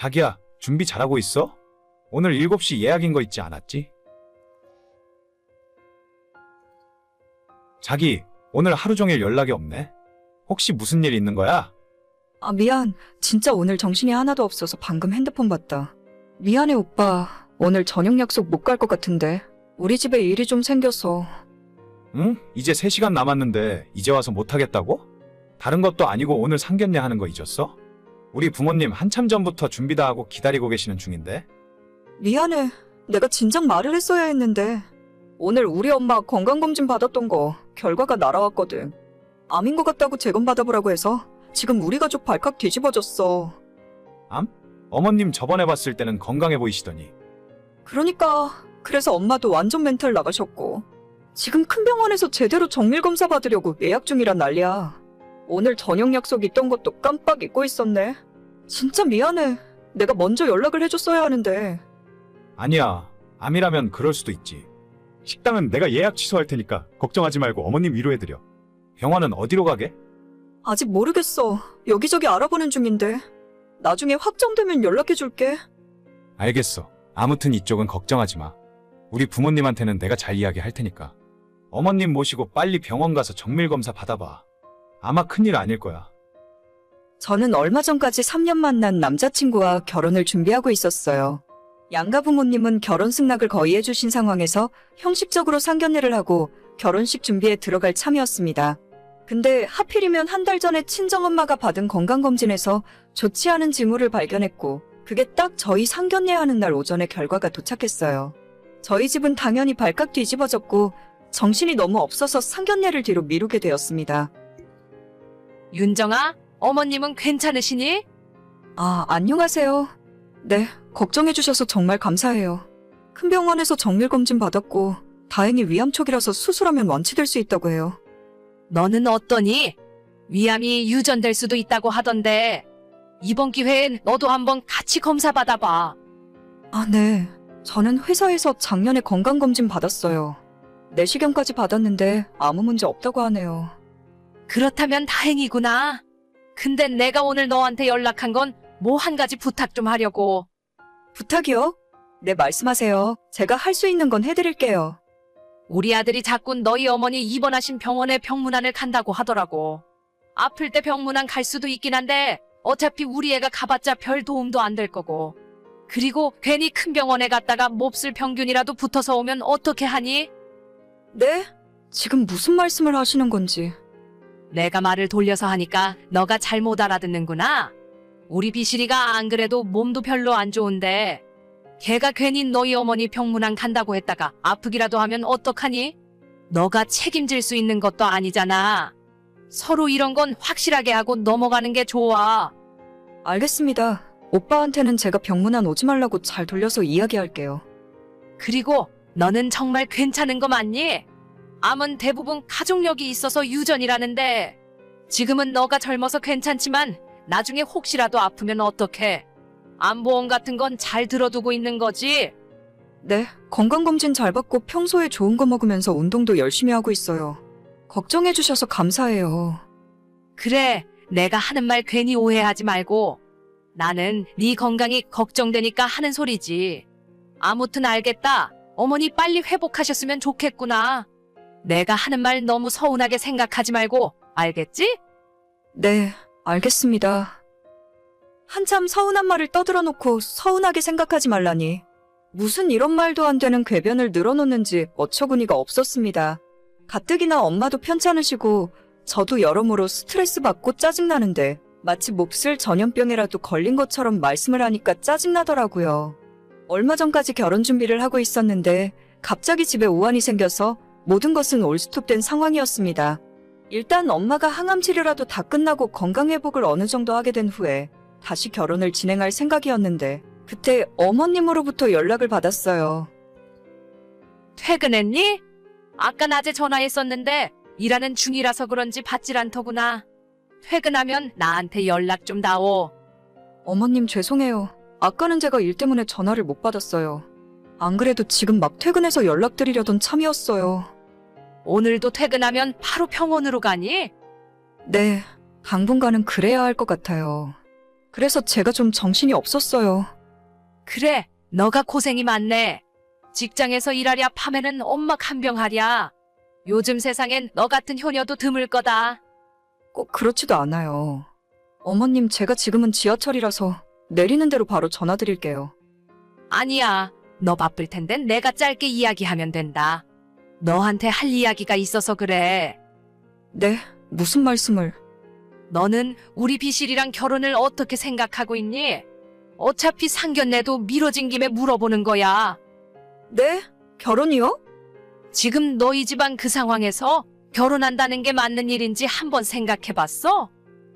자기야, 준비 잘하고 있어? 오늘 7시 예약인 거 있지 않았지? 자기, 오늘 하루 종일 연락이 없네? 혹시 무슨 일 있는 거야? 아, 미안. 진짜 오늘 정신이 하나도 없어서 방금 핸드폰 봤다. 미안해, 오빠. 오늘 저녁 약속 못 갈 것 같은데. 우리 집에 일이 좀 생겨서. 응? 이제 3시간 남았는데 이제 와서 못하겠다고? 다른 것도 아니고 오늘 상견례 하는 거 잊었어? 우리 부모님 한참 전부터 준비 다 하고 기다리고 계시는 중인데? 미안해. 내가 진작 말을 했어야 했는데. 오늘 우리 엄마 건강검진 받았던 거 결과가 날아왔거든. 암인 것 같다고 재검받아보라고 해서 지금 우리 가족 발칵 뒤집어졌어. 어머님 저번에 봤을 때는 건강해 보이시더니 그러니까 그래서 엄마도 완전 멘탈 나가셨고 지금 큰 병원에서 제대로 정밀 검사 받으려고 예약 중이란 난리야. 오늘 저녁 약속 있던 것도 깜빡 잊고 있었네. 진짜 미안해. 내가 먼저 연락을 해줬어야 하는데. 아니야. 암이라면 그럴 수도 있지. 식당은 내가 예약 취소할 테니까 걱정하지 말고 어머님 위로해드려. 병원은 어디로 가게? 아직 모르겠어. 여기저기 알아보는 중인데. 나중에 확정되면 연락해줄게. 알겠어. 아무튼 이쪽은 걱정하지 마. 우리 부모님한테는 내가 잘 이야기할 테니까. 어머님 모시고 빨리 병원 가서 정밀 검사 받아봐. 아마 큰일 아닐 거야. 저는 얼마 전까지 3년 만난 남자친구와 결혼을 준비하고 있었어요. 양가 부모님은 결혼 승낙을 거의 해주신 상황에서 형식적으로 상견례를 하고 결혼식 준비에 들어갈 참이었습니다. 근데 하필이면 한 달 전에 친정엄마가 받은 건강검진에서 좋지 않은 징후를 발견했고 그게 딱 저희 상견례 하는 날 오전에 결과가 도착했어요. 저희 집은 당연히 발칵 뒤집어졌고 정신이 너무 없어서 상견례를 뒤로 미루게 되었습니다. 윤정아, 어머님은 괜찮으시니? 아, 안녕하세요. 네, 걱정해주셔서 정말 감사해요. 큰 병원에서 정밀 검진 받았고, 다행히 위암 촉이라서 수술하면 완치될 수 있다고 해요. 너는 어떠니? 위암이 유전될 수도 있다고 하던데. 이번 기회엔 너도 한번 같이 검사 받아봐. 아, 네. 저는 회사에서 작년에 건강검진 받았어요. 내시경까지 받았는데 아무 문제 없다고 하네요. 그렇다면 다행이구나. 근데 내가 오늘 너한테 연락한 건 뭐 한 가지 부탁 좀 하려고. 부탁이요? 네, 말씀하세요. 제가 할 수 있는 건 해드릴게요. 우리 아들이 자꾸 너희 어머니 입원하신 병원에 병문안을 간다고 하더라고. 아플 때 병문안 갈 수도 있긴 한데 어차피 우리 애가 가봤자 별 도움도 안 될 거고. 그리고 괜히 큰 병원에 갔다가 몹쓸 병균이라도 붙어서 오면 어떻게 하니? 네? 지금 무슨 말씀을 하시는 건지. 내가 말을 돌려서 하니까 너가 잘 못 알아듣는구나. 우리 비실이가 안 그래도 몸도 별로 안 좋은데 걔가 괜히 너희 어머니 병문안 간다고 했다가 아프기라도 하면 어떡하니? 너가 책임질 수 있는 것도 아니잖아. 서로 이런 건 확실하게 하고 넘어가는 게 좋아. 알겠습니다. 오빠한테는 제가 병문안 오지 말라고 잘 돌려서 이야기할게요. 그리고 너는 정말 괜찮은 거 맞니? 암은 대부분 가족력이 있어서 유전이라는데 지금은 너가 젊어서 괜찮지만 나중에 혹시라도 아프면 어떡해? 암보험 같은 건 잘 들어두고 있는 거지? 네, 건강검진 잘 받고 평소에 좋은 거 먹으면서 운동도 열심히 하고 있어요. 걱정해주셔서 감사해요. 그래, 내가 하는 말 괜히 오해하지 말고 나는 네 건강이 걱정되니까 하는 소리지. 아무튼 알겠다. 어머니 빨리 회복하셨으면 좋겠구나. 내가 하는 말 너무 서운하게 생각하지 말고 알겠지? 네, 알겠습니다. 한참 서운한 말을 떠들어 놓고 서운하게 생각하지 말라니. 무슨 이런 말도 안 되는 궤변을 늘어놓는지 어처구니가 없었습니다. 가뜩이나 엄마도 편찮으시고 저도 여러모로 스트레스 받고 짜증나는데 마치 몹쓸 전염병이라도 걸린 것처럼 말씀을 하니까 짜증나더라고요. 얼마 전까지 결혼 준비를 하고 있었는데 갑자기 집에 오한이 생겨서 모든 것은 올스톱된 상황이었습니다. 일단 엄마가 항암 치료라도 다 끝나고 건강 회복을 어느 정도 하게 된 후에 다시 결혼을 진행할 생각이었는데 그때 어머님으로부터 연락을 받았어요. 퇴근했니? 아까 낮에 전화했었는데 일하는 중이라서 그런지 받질 않더구나. 퇴근하면 나한테 연락 좀 다오. 어머님 죄송해요. 아까는 제가 일 때문에 전화를 못 받았어요. 안 그래도 지금 막 퇴근해서 연락드리려던 참이었어요. 오늘도 퇴근하면 바로 병원으로 가니? 네, 당분간은 그래야 할 것 같아요. 그래서 제가 좀 정신이 없었어요. 그래, 너가 고생이 많네. 직장에서 일하랴 밤에는 엄마 간병하랴. 요즘 세상엔 너 같은 효녀도 드물 거다. 꼭 그렇지도 않아요. 어머님, 제가 지금은 지하철이라서 내리는 대로 바로 전화드릴게요. 아니야. 너 바쁠 텐데 내가 짧게 이야기하면 된다. 너한테 할 이야기가 있어서 그래. 네, 무슨 말씀을. 너는 우리 비실이랑 결혼을 어떻게 생각하고 있니? 어차피 상견례도 미뤄진 김에 물어보는 거야. 네? 결혼이요? 지금 너희 집안 그 상황에서 결혼한다는 게 맞는 일인지 한번 생각해 봤어?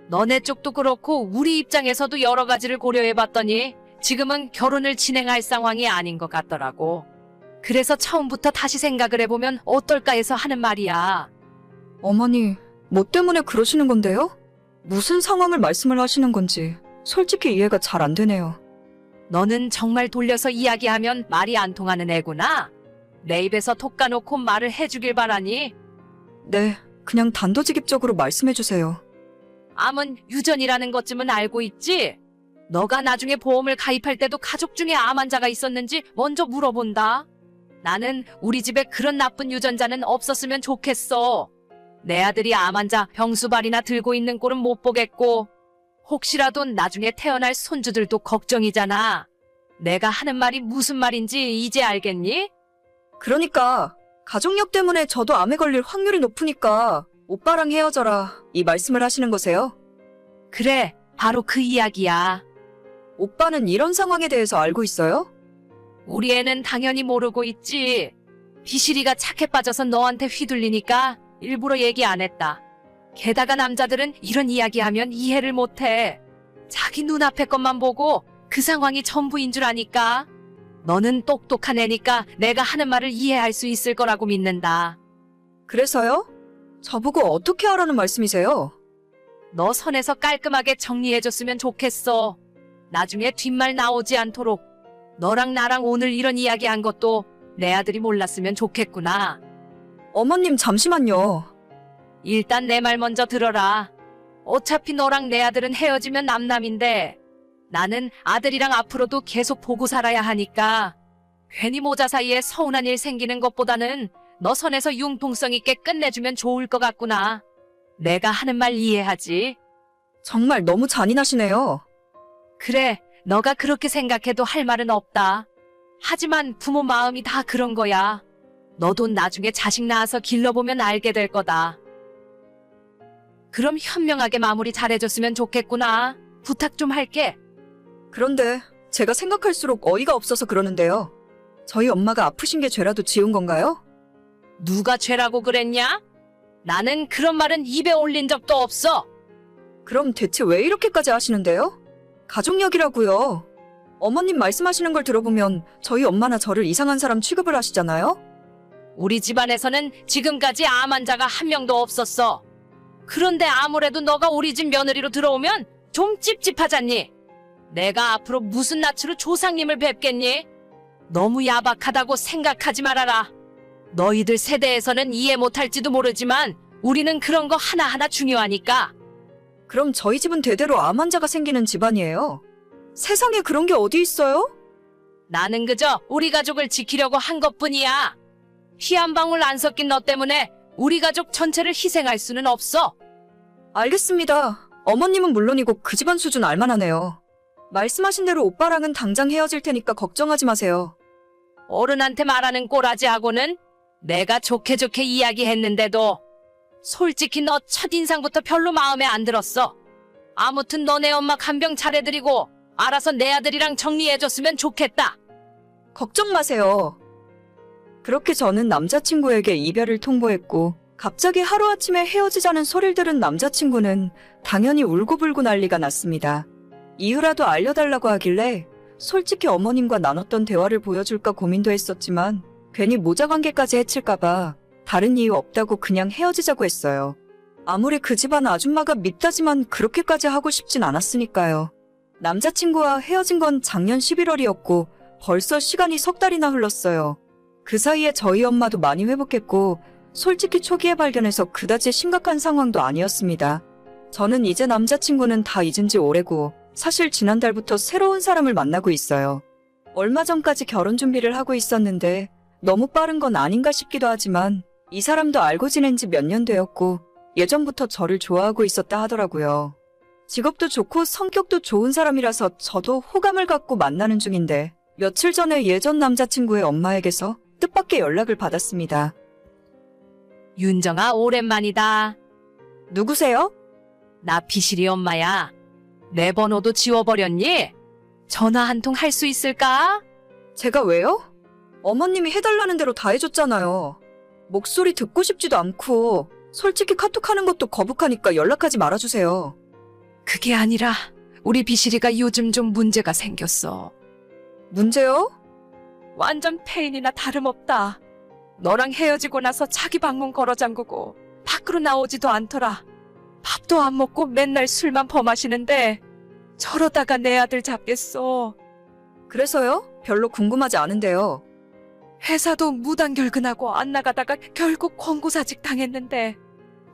너네 쪽도 그렇고 우리 입장에서도 여러 가지를 고려해 봤더니 지금은 결혼을 진행할 상황이 아닌 것 같더라고. 그래서 처음부터 다시 생각을 해보면 어떨까 해서 하는 말이야. 어머니, 뭐 때문에 그러시는 건데요? 무슨 상황을 말씀을 하시는 건지 솔직히 이해가 잘 안 되네요. 너는 정말 돌려서 이야기하면 말이 안 통하는 애구나. 내 입에서 톡 까놓고 말을 해주길 바라니. 네, 그냥 단도직입적으로 말씀해 주세요. 암은 유전이라는 것쯤은 알고 있지? 너가 나중에 보험을 가입할 때도 가족 중에 암 환자가 있었는지 먼저 물어본다. 나는 우리 집에 그런 나쁜 유전자는 없었으면 좋겠어. 내 아들이 암 환자 병수발이나 들고 있는 꼴은 못 보겠고, 혹시라도 나중에 태어날 손주들도 걱정이잖아. 내가 하는 말이 무슨 말인지 이제 알겠니? 그러니까 가족력 때문에 저도 암에 걸릴 확률이 높으니까 오빠랑 헤어져라 이 말씀을 하시는 거세요? 그래, 바로 그 이야기야. 오빠는 이런 상황에 대해서 알고 있어요? 우리 애는 당연히 모르고 있지. 비실이가 착해 빠져서 너한테 휘둘리니까 일부러 얘기 안 했다. 게다가 남자들은 이런 이야기하면 이해를 못해. 자기 눈앞의 것만 보고 그 상황이 전부인 줄 아니까. 너는 똑똑한 애니까 내가 하는 말을 이해할 수 있을 거라고 믿는다. 그래서요? 저보고 어떻게 하라는 말씀이세요? 너 선에서 깔끔하게 정리해줬으면 좋겠어. 나중에 뒷말 나오지 않도록. 너랑 나랑 오늘 이런 이야기 한 것도 내 아들이 몰랐으면 좋겠구나. 어머님 잠시만요. 일단 내 말 먼저 들어라. 어차피 너랑 내 아들은 헤어지면 남남인데 나는 아들이랑 앞으로도 계속 보고 살아야 하니까 괜히 모자 사이에 서운한 일 생기는 것보다는 너 선에서 융통성 있게 끝내주면 좋을 것 같구나. 내가 하는 말 이해하지? 정말 너무 잔인하시네요. 그래, 너가 그렇게 생각해도 할 말은 없다. 하지만 부모 마음이 다 그런 거야. 너도 나중에 자식 낳아서 길러보면 알게 될 거다. 그럼 현명하게 마무리 잘해줬으면 좋겠구나. 부탁 좀 할게. 그런데 제가 생각할수록 어이가 없어서 그러는데요. 저희 엄마가 아프신 게 죄라도 지은 건가요? 누가 죄라고 그랬냐? 나는 그런 말은 입에 올린 적도 없어. 그럼 대체 왜 이렇게까지 하시는데요? 가족력이라고요. 어머님 말씀하시는 걸 들어보면 저희 엄마나 저를 이상한 사람 취급을 하시잖아요? 우리 집안에서는 지금까지 암 환자가 한 명도 없었어. 그런데 아무래도 너가 우리 집 며느리로 들어오면 좀 찝찝하잖니? 내가 앞으로 무슨 낯으로 조상님을 뵙겠니? 너무 야박하다고 생각하지 말아라. 너희들 세대에서는 이해 못할지도 모르지만 우리는 그런 거 하나하나 중요하니까. 그럼 저희 집은 대대로 암 환자가 생기는 집안이에요. 세상에 그런 게 어디 있어요? 나는 그저 우리 가족을 지키려고 한 것뿐이야. 피 한 방울 안 섞인 너 때문에 우리 가족 전체를 희생할 수는 없어. 알겠습니다. 어머님은 물론이고 그 집안 수준 알만하네요. 말씀하신 대로 오빠랑은 당장 헤어질 테니까 걱정하지 마세요. 어른한테 말하는 꼬라지하고는 내가 좋게 좋게 이야기했는데도 솔직히 너 첫인상부터 별로 마음에 안 들었어. 아무튼 너네 엄마 간병 잘해드리고 알아서 내 아들이랑 정리해줬으면 좋겠다. 걱정 마세요. 그렇게 저는 남자친구에게 이별을 통보했고, 갑자기 하루아침에 헤어지자는 소리를 들은 남자친구는 당연히 울고불고 난리가 났습니다. 이유라도 알려달라고 하길래 솔직히 어머님과 나눴던 대화를 보여줄까 고민도 했었지만 괜히 모자 관계까지 해칠까봐 다른 이유 없다고 그냥 헤어지자고 했어요. 아무리 그 집안 아줌마가 밉다지만 그렇게까지 하고 싶진 않았으니까요. 남자친구와 헤어진 건 작년 11월이었고 벌써 시간이 석 달이나 흘렀어요. 그 사이에 저희 엄마도 많이 회복했고 솔직히 초기에 발견해서 그다지 심각한 상황도 아니었습니다. 저는 이제 남자친구는 다 잊은 지 오래고 사실 지난달부터 새로운 사람을 만나고 있어요. 얼마 전까지 결혼 준비를 하고 있었는데 너무 빠른 건 아닌가 싶기도 하지만 이 사람도 알고 지낸 지 몇 년 되었고 예전부터 저를 좋아하고 있었다 하더라고요. 직업도 좋고 성격도 좋은 사람이라서 저도 호감을 갖고 만나는 중인데 며칠 전에 예전 남자친구의 엄마에게서 뜻밖의 연락을 받았습니다. 윤정아, 오랜만이다. 누구세요? 나 비실이 엄마야. 내 번호도 지워버렸니? 전화 한 통 할 수 있을까? 제가 왜요? 어머님이 해달라는 대로 다 해줬잖아요. 목소리 듣고 싶지도 않고 솔직히 카톡하는 것도 거북하니까 연락하지 말아주세요. 그게 아니라 우리 비실이가 요즘 좀 문제가 생겼어. 문제요? 완전 페인이나 다름없다. 너랑 헤어지고 나서 자기 방문 걸어 잠그고 밖으로 나오지도 않더라. 밥도 안 먹고 맨날 술만 퍼마시는데 저러다가 내 아들 잡겠어. 그래서요? 별로 궁금하지 않은데요. 회사도 무단결근하고 안 나가다가 결국 권고사직 당했는데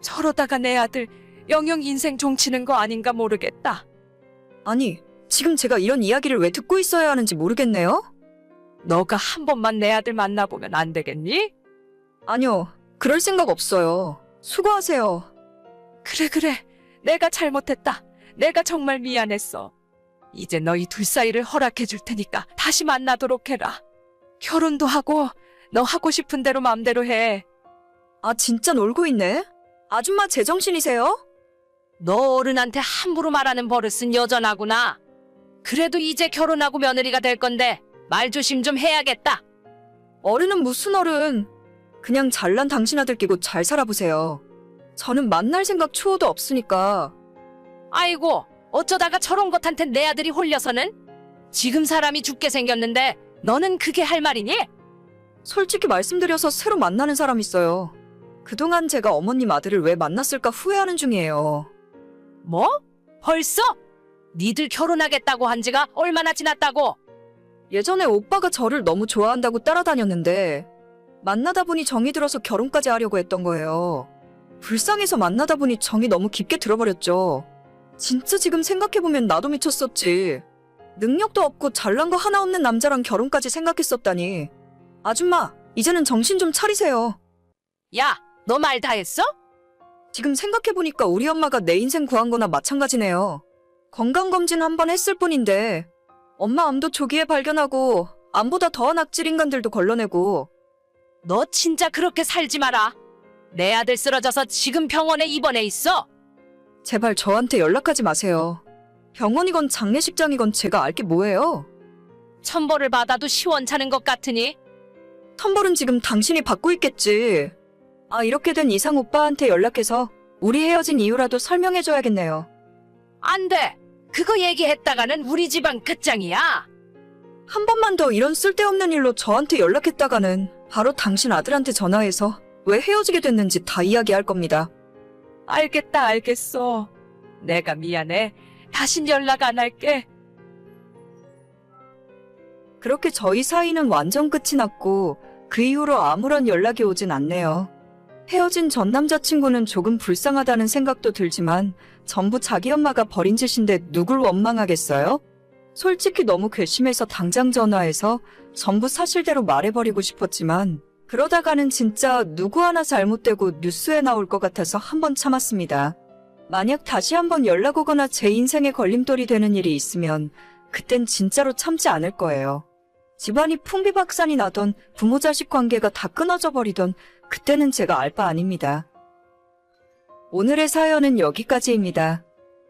저러다가 내 아들 영영 인생 종치는 거 아닌가 모르겠다. 아니, 지금 제가 이런 이야기를 왜 듣고 있어야 하는지 모르겠네요? 너가 한 번만 내 아들 만나보면 안 되겠니? 아니요, 그럴 생각 없어요. 수고하세요. 그래 그래 내가 잘못했다. 내가 정말 미안했어. 이제 너희 둘 사이를 허락해 줄 테니까 다시 만나도록 해라. 결혼도 하고 너 하고 싶은 대로 마음대로 해. 아, 진짜 놀고 있네? 아줌마 제정신이세요? 너 어른한테 함부로 말하는 버릇은 여전하구나. 그래도 이제 결혼하고 며느리가 될 건데 말 조심 좀 해야겠다. 어른은 무슨 어른? 그냥 잘난 당신 아들 끼고 잘 살아보세요. 저는 만날 생각 추호도 없으니까. 아이고 어쩌다가 저런 것한테 내 아들이 홀려서는? 지금 사람이 죽게 생겼는데 너는 그게 할 말이니? 솔직히 말씀드려서 새로 만나는 사람 있어요. 그동안 제가 어머님 아들을 왜 만났을까 후회하는 중이에요. 뭐? 벌써? 니들 결혼하겠다고 한 지가 얼마나 지났다고? 예전에 오빠가 저를 너무 좋아한다고 따라다녔는데 만나다 보니 정이 들어서 결혼까지 하려고 했던 거예요. 불쌍해서 만나다 보니 정이 너무 깊게 들어버렸죠. 진짜 지금 생각해보면 나도 미쳤었지. 능력도 없고 잘난 거 하나 없는 남자랑 결혼까지 생각했었다니. 아줌마, 이제는 정신 좀 차리세요. 야, 너 말 다 했어? 지금 생각해보니까 우리 엄마가 내 인생 구한 거나 마찬가지네요. 건강검진 한 번 했을 뿐인데, 엄마 암도 조기에 발견하고, 암보다 더한 악질 인간들도 걸러내고, 너 진짜 그렇게 살지 마라. 내 아들 쓰러져서 지금 병원에 입원해 있어. 제발 저한테 연락하지 마세요. 병원이건 장례식장이건 제가 알 게 뭐예요? 천벌을 받아도 시원찮은 것 같으니 텀벌은 지금 당신이 받고 있겠지. 아, 이렇게 된 이상 오빠한테 연락해서 우리 헤어진 이유라도 설명해줘야겠네요. 안 돼. 그거 얘기했다가는 우리 집안 끝장이야. 한 번만 더 이런 쓸데없는 일로 저한테 연락했다가는 바로 당신 아들한테 전화해서 왜 헤어지게 됐는지 다 이야기할 겁니다. 알겠다, 알겠어. 내가 미안해. 다신 연락 안 할게. 그렇게 저희 사이는 완전 끝이 났고 그 이후로 아무런 연락이 오진 않네요. 헤어진 전 남자친구는 조금 불쌍하다는 생각도 들지만 전부 자기 엄마가 버린 짓인데 누굴 원망하겠어요? 솔직히 너무 괘씸해서 당장 전화해서 전부 사실대로 말해버리고 싶었지만 그러다가는 진짜 누구 하나 잘못되고 뉴스에 나올 것 같아서 한번 참았습니다. 만약 다시 한번 연락 오거나 제 인생에 걸림돌이 되는 일이 있으면 그땐 진짜로 참지 않을 거예요. 집안이 풍비박산이 나던 부모 자식 관계가 다 끊어져 버리던 그때는 제가 알 바 아닙니다. 오늘의 사연은 여기까지입니다.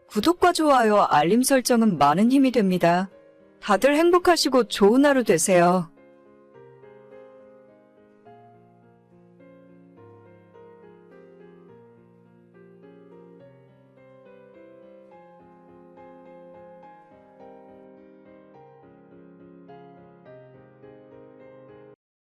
구독과 좋아요, 알림 설정은 많은 힘이 됩니다. 다들 행복하시고 좋은 하루 되세요.